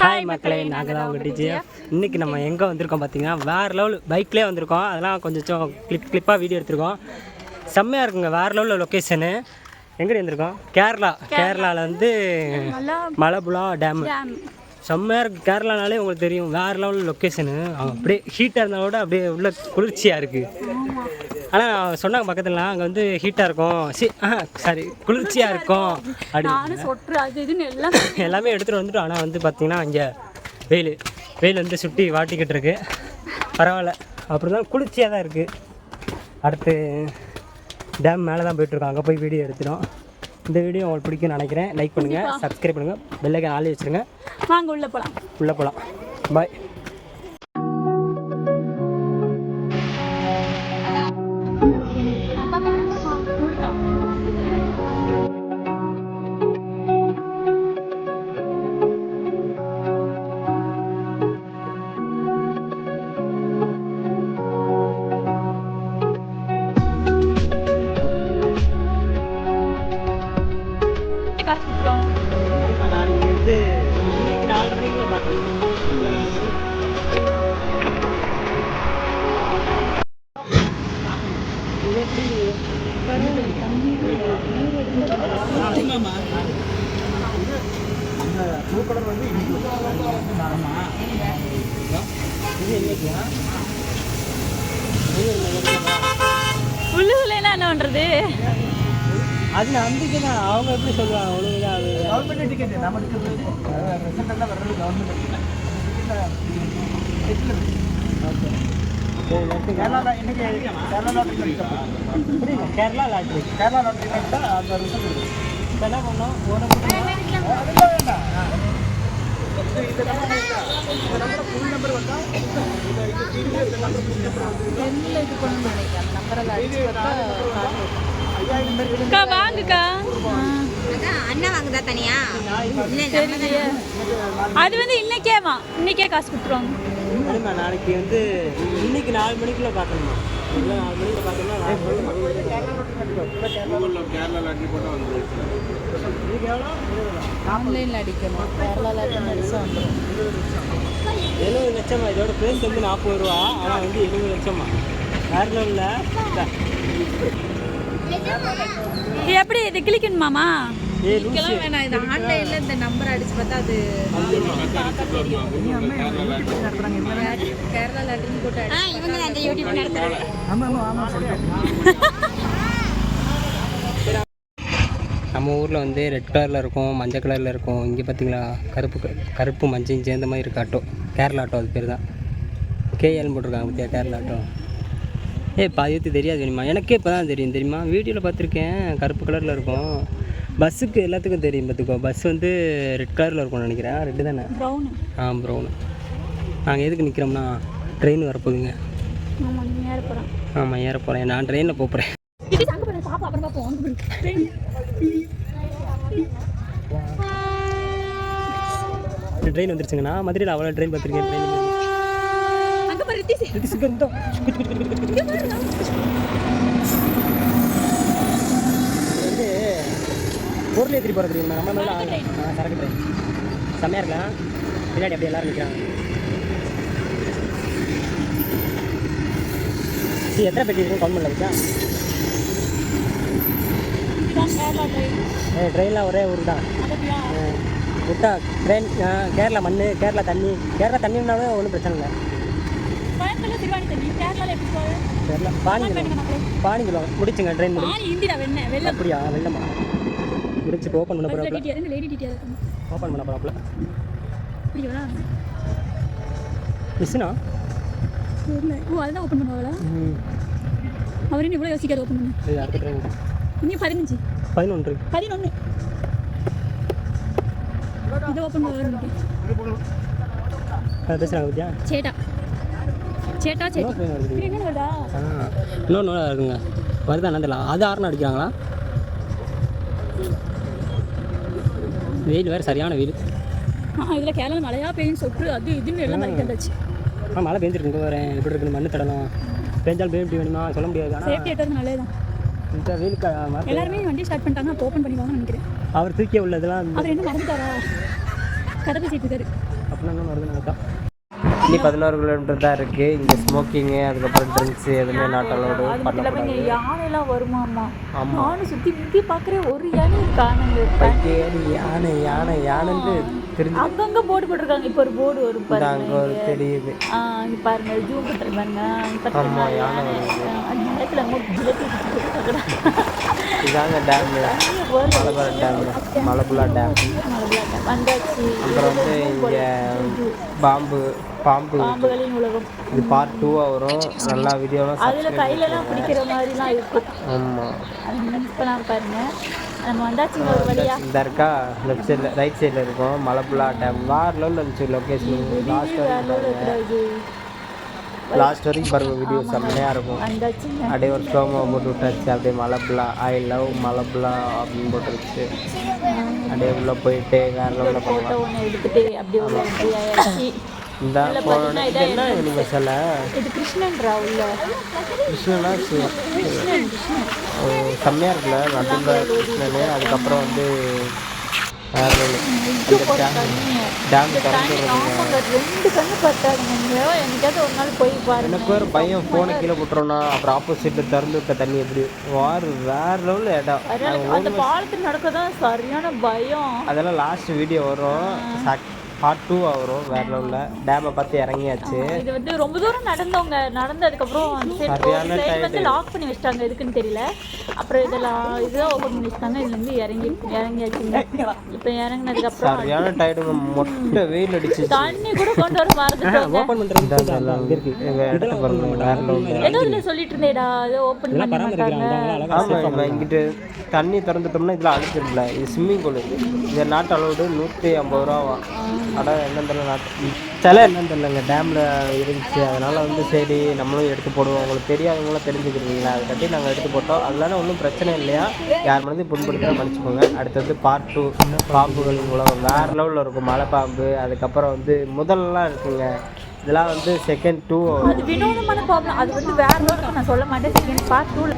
Hi மக்களே. நாங்கள் தான் உங்கள் டிஜிஎஃப் இன்றைக்கி நம்ம எங்கே வந்திருக்கோம் பார்த்தீங்கன்னா வேறு லெவல் பைக்லேயே வந்திருக்கோம். அதெல்லாம் கொஞ்சம் கிளிப் கிளிப்பாக வீடியோ எடுத்திருக்கோம். செம்மையாக இருக்குங்க வேறு லெவலில் லொக்கேஷனு எங்கே வந்திருக்கோம்? கேரளா. கேரளாவில் வந்து மலபுலா டேம் செம்மையாக இருக்குது கேரளானாலே உங்களுக்கு தெரியும் வேறு லெவல் லொக்கேஷனு அப்படியே ஹீட்டாக இருந்தாலும் கூட அப்படியே உள்ள குளிர்ச்சியாக இருக்குது ஆனால் சொன்னாங்க பக்கத்தில் அங்கே வந்து ஹீட்டாக இருக்கும். சி சாரி குளிர்ச்சியாக இருக்கும். அப்படி சொட்டு அது இதுன்னு எல்லாம் எல்லாமே எடுத்துகிட்டு வந்துட்டோம். ஆனால் வந்து பார்த்தீங்கன்னா இங்கே வெயில் வெயில் வந்து சுட்டி வாட்டிக்கிட்டு இருக்கு. பரவாயில்ல. அப்புறம் தான் குளிர்ச்சியாக தான் இருக்குது அடுத்து டேம் மேலே தான் போயிட்டுருக்கோம் அங்கே போய் வீடியோ எடுத்துடும் இந்த வீடியோ உங்களுக்கு பிடிக்கும்னு நினைக்கிறேன். லைக் பண்ணுங்கள் சப்ஸ்கிரைப் பண்ணுங்கள் பெல்லைக்கன் ஆளி வச்சுருங்க. வாங்க உள்ள போலாம். உள்ளே போகலாம் பாய் உள்ளுக்குள்ள என்ன பண்றது அது நம்பிக்கை தான் அவங்க எப்படி சொல்லுவாங்க ஒழுங்குதான் அது கவர்மெண்ட் டிக்கெட் வர்றது government Kerala lottery Kerala lottery அந்த ரிசல்ட் என்ன பண்ணோம் ஒரு இந்த நம்பர் இந்த நம்பர் ஃபுல் நம்பர் வந்தா இந்த இது இந்த நம்பர் ஃபுல் நம்பர் வாங்குக்கா. அண்ணன் வாங்குதா தனியா? இல்ல அது வந்து இன்னைக்கேவா இன்னைக்கே காசு கொடுத்துருவாங்க. நாளைக்கு வந்து இன்னைக்கு நாலு மணிக்குள்ள பார்க்கணுமா. இல்லை ஆன்லைன்ல அடிக்கணும். கேரளா லாட்டரி அடிச்சா வந்துடும் எழுபது லட்சமா இதோட பிரைஸ் வந்து நாற்பது ரூபா. ஆனால் வந்து எழுபது லட்சமா வேறு லெவலில். இது எப்படி இது கிளிக்கணுமாமா ஏ லூசு. வேணாம். இது ஆன்லைன்ல இந்த நம்பர் அடிச்சு பார்த்தா அது கேரளா லாட்டரி போட்டு இவங்க அந்த யூடியூப் நடத்துறாங்க. ஆமா ஆமா ஆமா சொல்றேன். நம்ம ஊரில் வந்து ரெட் கலரில் இருக்கும் மஞ்சள் கலரில் இருக்கும். இங்கே பார்த்தீங்களா கருப்பு க- கருப்பு மஞ்சள் சேர்ந்த மாதிரி இருக்கு ஆட்டோ. கேரளா ஆட்டோ அது பேர் தான். கேஎல்னு போட்டிருக்காங்க பார்த்தியா கேரளா ஆட்டோ. ஏய் பாதி தெரியாது தெரியுமா? எனக்கே இப்போ தான் தெரியும்? தெரியுமா வீடியோவில் பார்த்துருக்கேன். கருப்பு கலரில் இருக்கும். பஸ்ஸுக்கு எல்லாத்துக்கும் தெரியும் பார்த்துக்கோ. பஸ் வந்து ரெட் கலரில் இருக்கும்னு நினைக்கிறேன். ரெட்டு தானே? ப்ரௌனு ஆ ப்ரௌனு நாங்கள் எதுக்கு நிற்கிறோம்னா ட்ரெயின் வரப்போகுதுங்க. ஆமாம் ஏற போகிறேன் நான் ட்ரெயினில் போகிறேன் ட்ரெயின் வந்துருச்சுங்கண்ணா மதுரையில் அவ்வளோ ட்ரெயின் பார்த்துருக்கேன். ட்ரெயின் அங்கே போகிற ரித்திஸ் வந்து பொருள் ஏற்றி போகிற தெரியுமா நம்ம மேலே ஆ சரக்கு ட்ரெயின் செம்மையாக இருக்கலாம் பின்னாடி அப்படியே எல்லாரும் நிற்கிறாங்க சரி எத்தனை பெட்டி இருக்கும் கவுண்ட் பண்ணல வச்சா ஏ ட்ரெயினில் ஒரே ஊர் தான் விட்டா ட்ரெயின் கேரளா மண் கேரளா தண்ணி கேரளா தண்ணினாவே ஒன்றும் பிரச்சனை இல்லை கோயம்புத்தூர்ல திருவாணி தண்ணி. கேரளாவில் எப்படி போகுது? கேரளா பானிக்குளம் பானிக்குளம் முடிச்சுங்க ட்ரெயின் முடி ஆனி இந்திரா வெண்ண வெள்ளம் அப்படியா வெள்ளமா முடிச்சு ஓப்பன் பண்ண போகிறாப்புல ஓப்பன் பண்ண போகிறாப்புல மிஸ்ஸுனா தெரியல. ஓ அதுதான் ஓப்பன் பண்ணுவாங்களா? அவர் இவ்வளோ யோசிக்காது ஓப்பன் பண்ணு. அடுத்த ட்ரெயின் இன்னும் பதினஞ்சு. பதினொன்று. பதினொன்று இதை ஓப்பன் பண்ணுவாங்க பேசுகிறாங்க பத்தியா? சேட்டா. சேட்டா சேட்டி இன்னொன்று இருக்குங்க. வருதா என்னதில்ல அது ஆறுனு அடிக்கிறாங்களா? வெயில் வேறு சரியான வெயில். இதில் கேரளா மழையா பெய்யும் சொட்டு அது இதுன்னு எல்லாம் மாதிரி கண்டாச்சு ஆ மழை பெஞ்சிருக்கு வரேன் எப்படி இருக்குன்னு மண்ணு தடலாம் பெஞ்சாலும் பெய்ய எப்படி வேணுமா? சொல்ல முடியாது. சேஃப்டி எடுத்தது நல்லது தான் இந்த வெயிலுக்கு எல்லாருமே வண்டி ஸ்டார்ட் பண்ணிட்டாங்க அப்போ ஓப்பன் பண்ணிவாங்கன்னு நினைக்கிறேன். அவர் தூக்கிய உள்ளதெல்லாம் அவர் என்ன மறந்துட்டாரா? கதை பேசிட்டு இருக்காரு அப்படின்னா என்ன வருதுன்னு இன்னி பதினோரு கிலோமீட்டர் தான் இருக்குது இங்கே ஸ்மோக்கிங்கு அதுக்கப்புறம் ட்ரிங்க்ஸு எதுவுமே நாட் அலோடு பண்ணக்கூடாது. யானைலாம் வருமாமா ஆமாம் நானும் சுற்றி முத்தி பார்க்குறேன் ஒரு யானை காணுங்க யானை யானை யானைன்ட்டு தெரிஞ்சு அங்கங்கே போர்டு போட்டிருக்காங்க. இப்போ ஒரு போர்டு இந்த பாருங்க ஒரு தெரியுது. இங்கே பாருங்க. ஜூம் பண்ணுறது பாருங்க. யானை. அந்த ஜிலேபி இதாங்க dam Malabar dam Malampuzha dam அப்புறம் வந்து இங்கே பாம்பு பாம்பு. பாம்புகளின் உலகம். இது பார்ட் டூவாக வரும். நல்லா வீடியோலாம் அதில் கையிலலாம் பிடிக்கிற மாதிரிலாம் இருக்கும். ஆமாம் அது மிஸ் நம்ம வந்தாச்சுங்க ஒரு வழியா? இந்த இருக்கா? லெஃப்ட் சைடில் ரைட் சைடில் இருக்கும். மலபுலா டேம் லெவலில் இருந்துச்சு லொக்கேஷன் லாஸ்ட் வேற வரைக்கும் level பாருங்க இருக்கிறது. லாஸ்ட் வரைக்கும் பாருங்க வீடியோ செம்மையாக இருக்கும் அப்படியே ஒரு ஸ்லோமோ போட்டு விட்டாச்சு அப்படியே மலபுலா ஐ லவ் மலபுலா அப்படின்னு போட்டுருச்சு அப்படியே உள்ளே போயிட்டு வேறு லெவலில் பண்ணலாம் எடுத்துட்டு அப்படியே இந்த உள்ள போன பார்த்தீங்கன்னா இது என்ன இது கிருஷ்ணனா செம்மையாக இருக்குல்ல நடுவில் கிருஷ்ணனு அதுக்கப்புறம் வந்து வேற. அந்த டேம் ரெண்டு கண்ணு ஒரு நாள் போய் பாருங்க. எனக்கு பையன் ஃபோனை கீழே போட்டுறோன்னா அப்புறம் ஆப்போசிட்டில் திறந்து தண்ணி எப்படி? வார் வேறு லெவலில் இடம். அந்த பாலத்தில் நடக்க தான் சரியான பயம். அதெல்லாம் லாஸ்ட் வீடியோ வரும். பார்ட் டூ வரும் வேறு லெவலில். டேமை பார்த்து இறங்கியாச்சு. இது வந்து ரொம்ப தூரம் நடந்தவங்க நடந்ததுக்கப்புறம் tired. வந்து லாக் பண்ணி வச்சிட்டாங்க. எதுக்குன்னு தெரியல. அப்புறம் இதெல்லாம் இதுதான் ஓப்பன் பண்ணி வச்சிட்டாங்க. இதுல இருந்து இறங்கி இறங்கியாச்சுங்க இப்போ இறங்கினதுக்கு அப்புறம் சரியான டயர்டுங்க மொட்டை வெயில் அடிச்சிச்சு. தண்ணி கூட கொண்டு வர மறந்துட்டோங்க. ஓப்பன் பண்ணுறது ஏதோ இதுல சொல்லிட்டு இருந்தேடா. ஏதோ ஓப்பன் பண்ண மாட்டாங்க ஆமாம் இங்கிட்டு தண்ணி திறந்துட்டோம்னா இதில் அழுத்திடல இது ஸ்விம்மிங் பூல் இது. நாட்டு அளவுடு நூற்றி ஐம்பது ரூபா அடம் என்னன்னு தெரியல நாட்டு சில என்னன்னு தெரியலங்க டேமில் இருந்துச்சு. அதனால் வந்து சரி நம்மளும் எடுத்து போடுவோம். உங்களுக்கு தெரியாதவங்களும் தெரிஞ்சுக்கிறீங்களா? அதை கட்டி நாங்கள் எடுத்து போட்டோம். அதனால ஒன்றும் பிரச்சனை இல்லையா? யார் மனதையும் புண்படுத்த மன்னிச்சுக்கோங்க. அடுத்தது பார்ட் டூ பாம்புகளின் உலகம் வேறு லெவலில் இருக்கும். மலை பாம்பு. அதுக்கப்புறம் வந்து முதல்லாம் இருக்குங்க. இதெல்லாம் வந்து செகண்ட் டூ அது வினோதமான ப்ராப்ளம் அது வந்து வேற லெவலுக்கு நான் சொல்ல மாட்டேன். செகண்ட் பார்ட் டூல